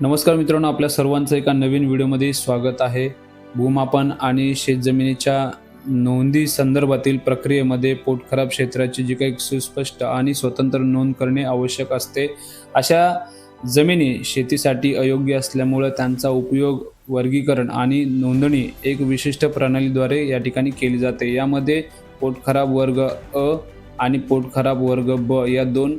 नमस्कार मित्रांनो आपल्या सर्वांचं एका नवीन व्हिडिओमध्ये स्वागत आहे. भूमापन आणि शेतजमिनीच्या नोंदी संदर्भातील प्रक्रियेमध्ये पोटखराब क्षेत्राची जी काही सुस्पष्ट आणि स्वतंत्र नोंद करणे आवश्यक असते अशा जमिनी शेतीसाठी अयोग्य असल्यामुळं त्यांचा उपयोग वर्गीकरण आणि नोंदणी एक विशिष्ट प्रणालीद्वारे या ठिकाणी केली जाते. यामध्ये पोटखराब वर्ग अ आणि पोटखराब वर्ग ब या दोन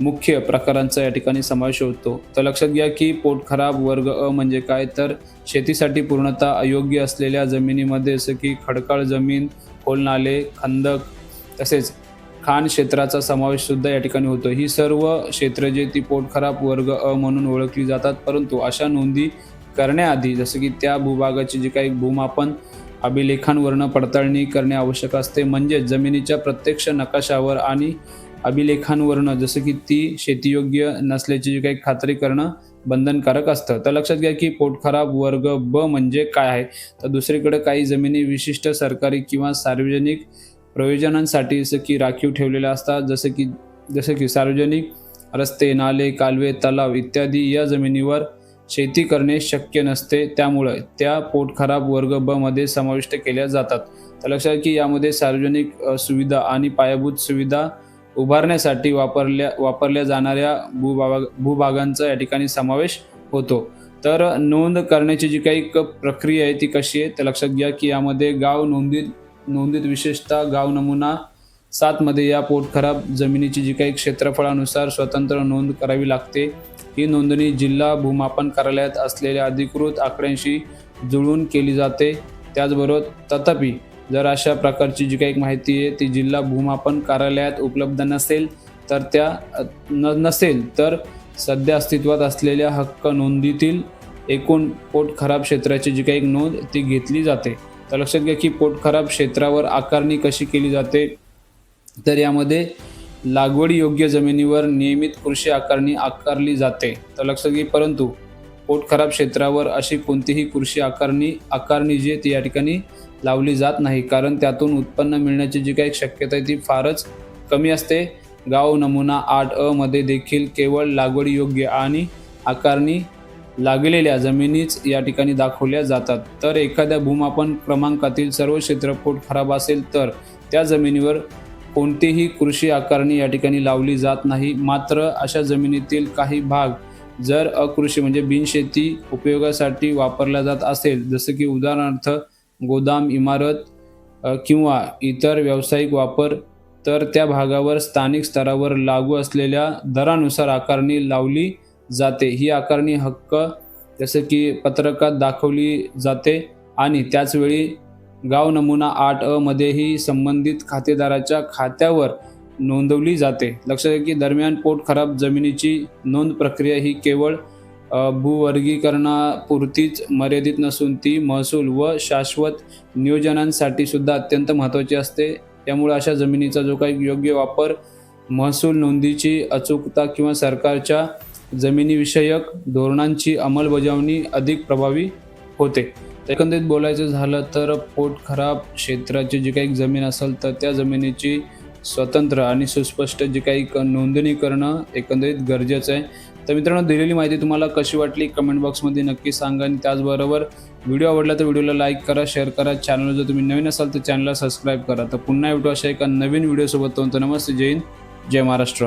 मुख्य प्रकारांचा या ठिकाणी समावेश होतो. तर लक्षात घ्या की पोटखराब वर्ग अ म्हणजे काय? तर शेतीसाठी पूर्णतः अयोग्य असलेल्या जमिनीमध्ये जसं की खडकाळ जमीन खोल नाले खंदक तसेच खाण क्षेत्राचा समावेश सुद्धा या ठिकाणी होतो. ही सर्व क्षेत्र जे ती पोटखराब वर्ग अ म्हणून ओळखली जातात. परंतु अशा नोंदी करण्याआधी जसं की त्या भूभागाची जी काही भूमापन अभिलेखांवरनं पडताळणी करणे आवश्यक असते. म्हणजेच जमिनीच्या प्रत्यक्ष नकाशावर आणि अभिलेखांवरनं जसं की ती शेतीयोग्य नसल्याची जी काही खात्री करणं बंधनकारक असतं. तर लक्षात घ्या की पोटखराब वर्ग ब म्हणजे काय आहे? तर दुसरीकडे काही जमिनी विशिष्ट सरकारी किंवा सार्वजनिक प्रयोजनांसाठी जसं की राखीव ठेवलेल्या असतात जसं की जसं की सार्वजनिक रस्ते नाले कालवे तलाव इत्यादी या जमिनीवर शेती करणे शक्य नसते. त्यामुळे त्या पोटखराब वर्ग ब मध्ये समाविष्ट केल्या जातात. तर लक्षात की यामध्ये सार्वजनिक सुविधा आणि पायाभूत सुविधा उभारण्यासाठी वापरल्या वापरल्या जाणाऱ्या भूभाग भूभागांचा या ठिकाणी समावेश होतो. तर नोंद करण्याची जी काही क- प्रक्रिया आहे ती कशी आहे तर लक्षात घ्या की यामध्ये गाव नोंदीत नोंदीत विशेषतः गाव नमुना सातमध्ये या पोटखराब जमिनीची जी काही क्षेत्रफळानुसार स्वतंत्र नोंद करावी लागते. ही नोंदणी जिल्हा भूमापन कार्यालयात असलेल्या अधिकृत आकड्यांशी जुळवून केली जाते. त्याचबरोबर तथापि जर अशा प्रकारची जी काही माहिती आहे ती जिल्हा भूमापन कार्यालयात उपलब्ध नसेल तर त्या न नसेल तर सध्या अस्तित्वात असलेल्या हक्क नोंदीतील एकूण पोट खराब क्षेत्राची जी काही नोंद ती घेतली जाते. तर लक्षात घ्या की पोट खराब क्षेत्रावर आकारणी कशी केली जाते तर यामध्ये लागवडी योग्य जमिनीवर नियमित कृषी आकारणी आकारली जाते. तर लक्षात घे परंतु पोट खराब क्षेत्रावर अशी कोणतीही कृषी आकारणी आकारणी जी आहे या ठिकाणी लावली जात नाही. कारण त्यातून उत्पन्न मिळण्याची जी काही शक्यता आहे ती फारच कमी असते. गाव नमुना आठ अ मध्ये देखील केवळ लागवडी योग्य आणि आकारणी लागलेल्या जमिनीच या ठिकाणी दाखवल्या जातात. तर एखाद्या भूमापन क्रमांकातील सर्व क्षेत्र पोट खराब असेल तर त्या जमिनीवर कोणतीही कृषी आकारणी या ठिकाणी लावली जात नाही. मात्र अशा जमिनीतील काही भाग जर अकृषी म्हणजे बिनशेती उपयोगासाठी वापरला जात असेल जसं की उदाहरणार्थ गोदाम इमारत किंवा इतर व्यावसायिक वापर तर त्या भागावर स्थानिक स्तरावर लागू असलेल्या दरानुसार आकारणी लावली जाते. ही आकारणी हक्क जसं की पत्रकात दाखवली जाते आणि त्याचवेळी गाव नमुना आठ अमध्येही संबंधित खातेदाराच्या खात्यावर नोंदवली जाते. लक्षात घ्या की दरम्यान पोट खराब जमिनीची नोंद प्रक्रिया ही केवळ भूवर्गीकरणापुरतीच मर्यादित नसून ती महसूल व शाश्वत नियोजनांसाठी सुद्धा अत्यंत महत्त्वाची असते. त्यामुळे अशा जमिनीचा जो काही योग्य वापर महसूल नोंदीची अचूकता किंवा सरकारच्या जमिनीविषयक धोरणांची अंमलबजावणी अधिक प्रभावी होते. एकंदरीत बोलायचं झालं तर पोट खराब क्षेत्राची जी काही जमीन असेल तर त्या जमिनीची स्वतंत्र आणि सुस्पष्ट जी काही क- नोंदणी करणं एकंदरीत गरजेचं आहे. तर मित्रांनो दिलेली माहिती तुम्हाला कशी वाटली कमेंट बॉक्समध्ये नक्की सांगा आणि त्याचबरोबर व्हिडिओ आवडला तर व्हिडिओला लाईक करा शेअर करा. चॅनल जर तुम्ही नवीन असाल तर चॅनलला सबस्क्राईब करा. तर पुन्हा भेटू अशा एका नवीन व्हिडिओसोबत तो नमस्ते जय हिंद जय महाराष्ट्र.